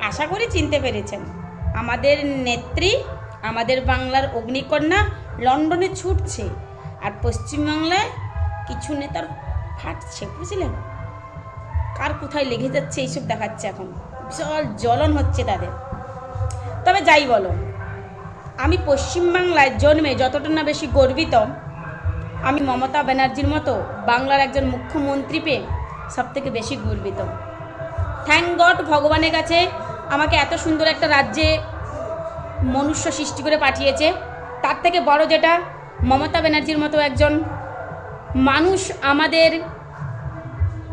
আশা করি চিনতে পেরেছেন। আমাদের নেত্রী, আমাদের বাংলার অগ্নিকন্যা লন্ডনে ছুটছে আর পশ্চিমবাংলায় কিছু নেতার ফাটছে, বুঝলেন? কার কোথায় লেগে যাচ্ছে, এইসব দেখাচ্ছে এখন। বিশাল জ্বলন হচ্ছে তাদের। তবে যাই বলো, আমি পশ্চিমবাংলায় জন্মে যতটা না বেশি গর্বিত, আমি মমতা ব্যানার্জির মতো বাংলার একজন মুখ্যমন্ত্রী পেয়ে সব থেকে বেশি গর্বিত। থ্যাংক গড ভগবানের কাছে আমাকে এত সুন্দর একটা রাজ্যে মনুষ্য সৃষ্টি করে পাঠিয়েছে। তার থেকে বড় যেটা, মমতা ব্যানার্জির মতো একজন মানুষ আমাদের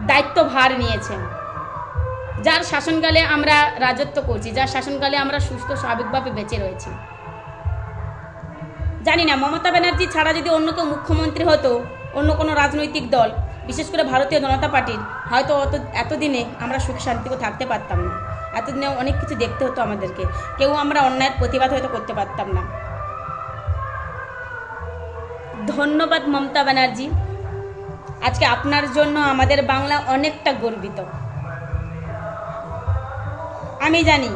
দায়িত্ব ভার নিয়েছেন যার শাসনকালে আমরা রাজত্ব করছি, যার শাসনকালে আমরা সুস্থ, স্বাভাবিকভাবে বেঁচে রয়েছি। জানি না, মমতা ব্যানার্জি ছাড়া যদি অন্য কেউ মুখ্যমন্ত্রী হতো, অন্য কোনো রাজনৈতিক দল বিশেষ করে ভারতীয় জনতা পার্টির, হয়তো অত, এতদিনে আমরা সুখ শান্তিতে থাকতে পারতাম না। এতদিনে অনেক কিছু দেখতে হতো আমাদেরকে। কেউ আমরা অন্যায়ের প্রতিবাদ হয়তো করতে পারতাম না। ধন্যবাদ মমতা ব্যানার্জি। আজকে আপনার জন্য আমাদের বাংলা অনেকটা গর্বিত। আমি জানি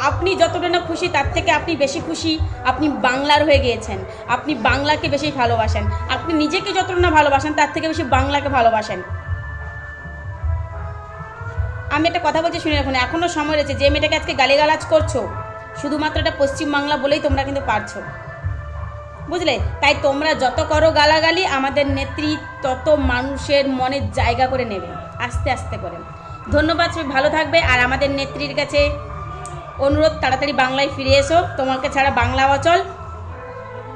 আপনি যতটা না খুশি, তার থেকে আপনি বেশি খুশি, আপনি বাংলার হয়ে গিয়েছেন। আপনি বাংলাকে বেশি ভালোবাসেন। আপনি নিজেকে যতটা না ভালোবাসেন, তার থেকে বেশি বাংলাকে ভালোবাসেন। আমি একটা কথা বলছি, শুনে রাখুন এখনও সময় রয়েছে। যে মেয়েটাকে আজকে গালিগালাজ করছ, শুধুমাত্র এটা পশ্চিমবাংলা বলেই তোমরা কিন্তু পারছ। বুঝলে? তাই তোমরা যত করো গালাগালি, আমাদের নেত্রী তত মানুষের মনে জায়গা করে নেবে। আস্তে আস্তে করে। ধন্যবাদ, সবাই ভালো থাকবে। আর আমাদের নেত্রীর কাছে অনুরোধ, তাড়াতাড়ি বাংলায় ফিরে এসো। তোমাকে ছাড়া বাংলা অচল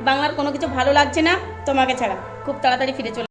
বাংলার কোনো কিছু ভালো লাগছে না তোমাকে ছাড়া। খুব তাড়াতাড়ি ফিরে চলে